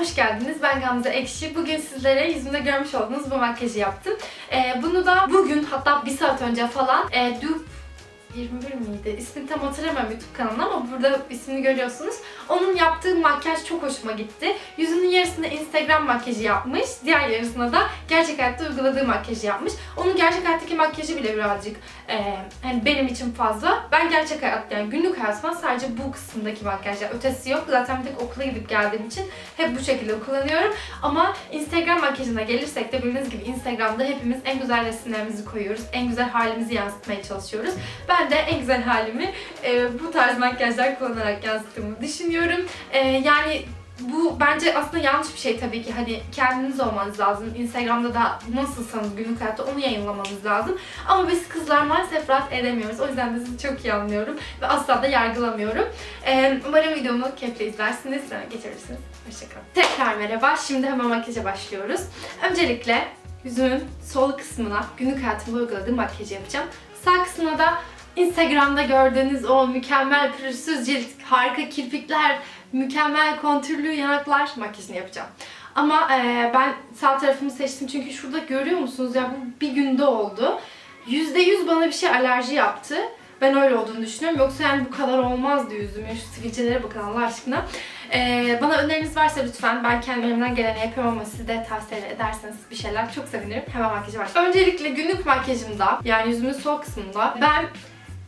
hoş geldiniz. Ben Gamze Ekşi. Bugün sizlere yüzümde görmüş olduğunuz bu makyajı yaptım. Ee, bunu da bugün hatta bir saat önce falan e, Dupe 21 miydi? İsmini tam hatırlamıyorum YouTube kanalında ama burada ismini görüyorsunuz. Onun yaptığı makyaj çok hoşuma gitti. Yüzünün yarısında Instagram makyajı yapmış. Diğer yarısına da gerçek hayatta uyguladığı makyajı yapmış. Onun gerçek hayattaki makyajı bile birazcık e, hani benim için fazla. Ben gerçek hayat yani günlük hayatımda sadece bu kısımdaki makyajlar. Ötesi yok. Zaten bir tek okula gidip geldiğim için hep bu şekilde kullanıyorum. Ama Instagram makyajına gelirsek de bildiğiniz gibi Instagram'da hepimiz en güzel resimlerimizi koyuyoruz. En güzel halimizi yansıtmaya çalışıyoruz. Ben de en güzel halimi e, bu tarz makyajlar kullanarak yansıttığımı düşünüyorum. E, yani bu bence aslında yanlış bir şey tabii ki. Hani kendiniz olmanız lazım. Instagram'da da nasılsanız günlük hayatta onu yayınlamanız lazım. Ama biz kızlar maalesef rahat edemiyoruz. O yüzden de sizi çok iyi anlıyorum. Ve asla da yargılamıyorum. Ee, umarım videomu keyifle izlersiniz. Sonra geçirirsiniz. Hoşçakalın. Tekrar merhaba. Şimdi hemen makyaja başlıyoruz. Öncelikle yüzümün sol kısmına günlük hayatımda uyguladığım makyajı yapacağım. Sağ kısmına da Instagram'da gördüğünüz o mükemmel pürüzsüz cilt, harika kirpikler, mükemmel kontürlü yanaklar makyajını yapacağım. Ama e, ben sağ tarafımı seçtim çünkü şurada görüyor musunuz ya bu bir günde oldu. %100 bana bir şey alerji yaptı. Ben öyle olduğunu düşünüyorum. Yoksa yani bu kadar olmazdı yüzüm. Şu sivilcelere bakın Allah aşkına. Ee, bana öneriniz varsa lütfen ben kendi elimden geleni yapıyorum ama siz de tavsiye ederseniz bir şeyler çok sevinirim. Hemen makyaja başlayalım. Öncelikle günlük makyajımda yani yüzümün sol kısmında ben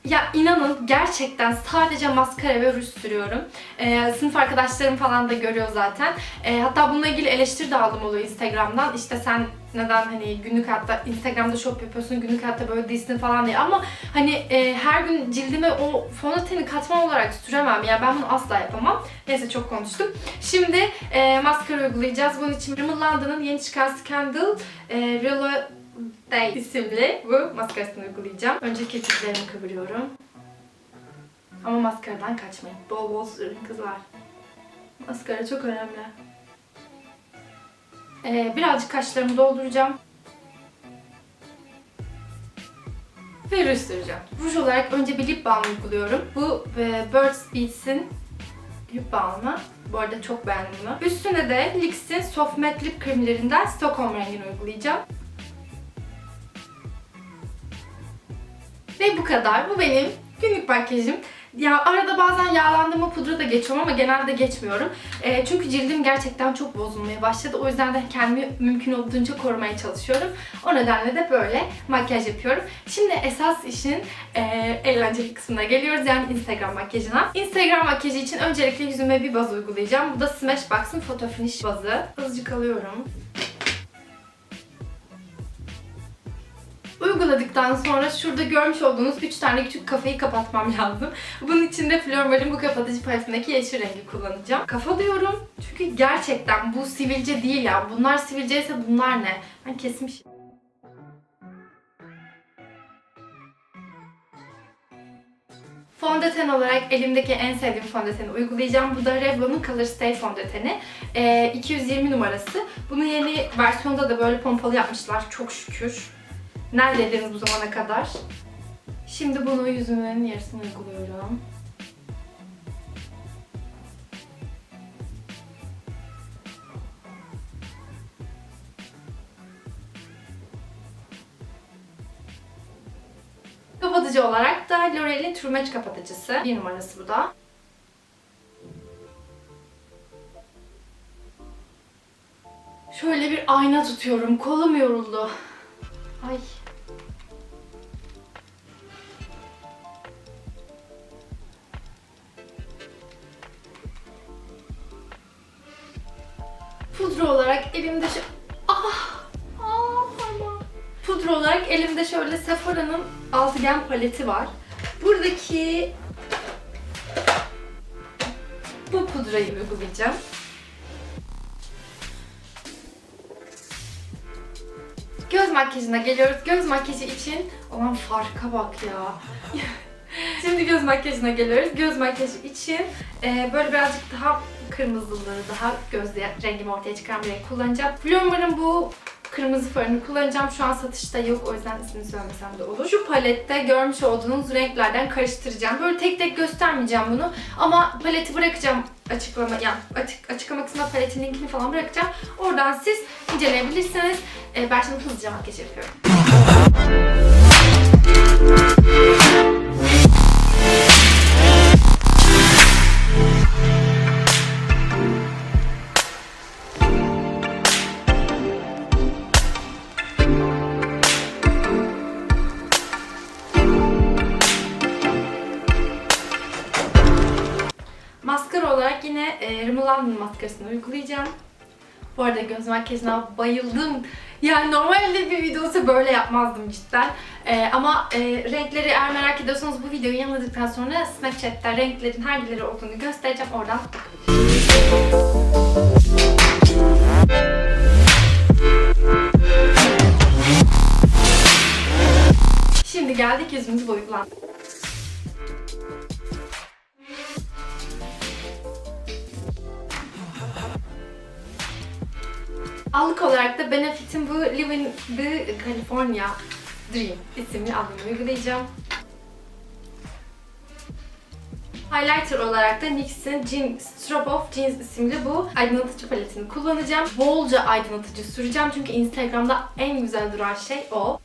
ya inanın gerçekten sadece maskara ve ruj sürüyorum. Ee, sınıf arkadaşlarım falan da görüyor zaten. Ee, hatta bununla ilgili eleştiri de aldım oluyor Instagram'dan. İşte sen neden hani günlük hayatta Instagram'da shop yapıyorsun, günlük hayatta böyle değilsin falan diye. Ama hani e, her gün cildime o fondöteni katman olarak süremem. Yani ben bunu asla yapamam. Neyse çok konuştum. Şimdi e, maskara uygulayacağız. Bunun için Rimmel London'ın yeni çıkan Scandal e, Real Day isimli bu maskarasını uygulayacağım. Önce kirpiklerimi kıvırıyorum. Ama maskaradan kaçmayın. Bol bol sürün kızlar. Maskara çok önemli. Ee, birazcık kaşlarımı dolduracağım. Ve ruj süreceğim. Ruj olarak önce bir lip balm uyguluyorum. Bu e, Burt's Beats'in lip balmı. Bu arada çok beğendim. Üstüne de NYX'in Soft Matte Lip kremlerinden Stockholm rengini uygulayacağım. Ve bu kadar. Bu benim günlük makyajım. Ya arada bazen yağlandırma pudra da geçiyorum ama genelde geçmiyorum. E, çünkü cildim gerçekten çok bozulmaya başladı. O yüzden de kendimi mümkün olduğunca korumaya çalışıyorum. O nedenle de böyle makyaj yapıyorum. Şimdi esas işin e, eğlenceli kısmına geliyoruz. Yani Instagram makyajına. Instagram makyajı için öncelikle yüzüme bir baz uygulayacağım. Bu da Smashbox'ın Photo Finish bazı. Azıcık alıyorum. Uyguladıktan sonra şurada görmüş olduğunuz 3 tane küçük kafayı kapatmam lazım. Bunun için de Flormar'ın bu kapatıcı paletindeki yeşil rengi kullanacağım. Kafa diyorum çünkü gerçekten bu sivilce değil ya. Bunlar sivilce ise bunlar ne? Ben kesmişim. Fondöten olarak elimdeki en sevdiğim fondöteni uygulayacağım. Bu da Revlon'un Color Stay fondöteni. Ee, 220 numarası. Bunun yeni versiyonda da böyle pompalı yapmışlar. Çok şükür. Neredeydiniz bu zamana kadar? Şimdi bunu yüzümün yarısına uyguluyorum. Kapatıcı olarak da L'Oreal'in Match kapatıcısı. Bir numarası bu da. Şöyle bir ayna tutuyorum. Kolum yoruldu. Ay. Pudra olarak elimde şu... Ah! Ah parmağım. Pudra olarak elimde şöyle Sephora'nın altıgen paleti var. Buradaki bu pudrayı uygulayacağım. Göz makyajına geliyoruz. Göz makyajı için olan farka bak ya. Şimdi göz makyajına geliyoruz. Göz makyajı için e, böyle birazcık daha kırmızıları, daha göz rengimi ortaya çıkaran bir renk kullanacağım. Flormar'ın bu kırmızı farını kullanacağım. Şu an satışta yok o yüzden ismini söylemesem de olur. Şu palette görmüş olduğunuz renklerden karıştıracağım. Böyle tek tek göstermeyeceğim bunu ama paleti bırakacağım açıklama yani açık, açıklama kısmına paletin linkini falan bırakacağım. Oradan siz inceleyebilirsiniz. Ee, ben şimdi hızlıca makyaj yapıyorum. E, Rimmel maskarasını uygulayacağım. Bu arada göz makyajına bayıldım. Yani normalde bir video olsa böyle yapmazdım cidden. E, ama e, renkleri eğer merak ediyorsanız bu videoyu yayınladıktan sonra Snapchat'te renklerin hangileri olduğunu göstereceğim. Oradan Şimdi geldik yüzümüzü boyutlan. Allık olarak da Benefit'in bu Living the California Dream isimli albümü uygulayacağım. Highlighter olarak da NYX'in Jean Strobe Off Jeans isimli bu aydınlatıcı paletini kullanacağım. Bolca aydınlatıcı süreceğim çünkü Instagram'da en güzel duran şey o.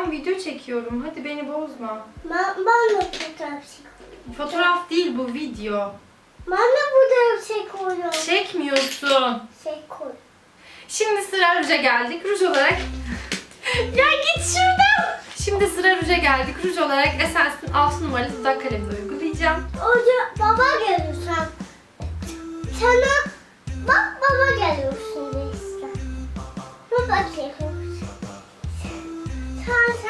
Ben video çekiyorum. Hadi beni bozma. Ben, ben de fotoğraf çekiyorum. Fotoğraf değil bu video. Ben de fotoğraf çekiyorum. Çekmiyorsun. Çekiyorum. Şimdi sıra ruja geldik. Ruj olarak... ya git şuradan. Şimdi sıra ruja geldik. Ruj olarak Essence'in 6 numaralı dudak kalemini uygulayacağım. Hoca baba geliyor sen. Sana bak baba geliyor şimdi işte. Baba geliyor. Sen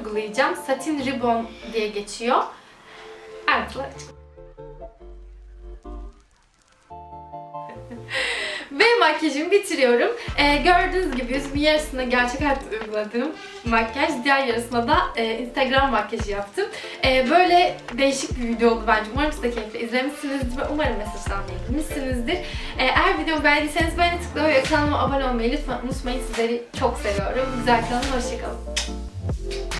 uygulayacağım. Satin Ribbon diye geçiyor. Ayrıntılar açık. Ve makyajımı bitiriyorum. E, gördüğünüz gibi yüzümün yarısına gerçek hayatta uyguladığım makyaj, diğer yarısına da e, Instagram makyajı yaptım. E, böyle değişik bir video oldu bence. Umarım siz de keyifle izlemişsinizdir ve umarım mesajdan beğenmişsinizdir. E, eğer videomu beğendiyseniz beğeni tıklamayı ve kanalıma abone olmayı lütfen unutmayın. Sizleri çok seviyorum. Güzel kalın, hoşçakalın.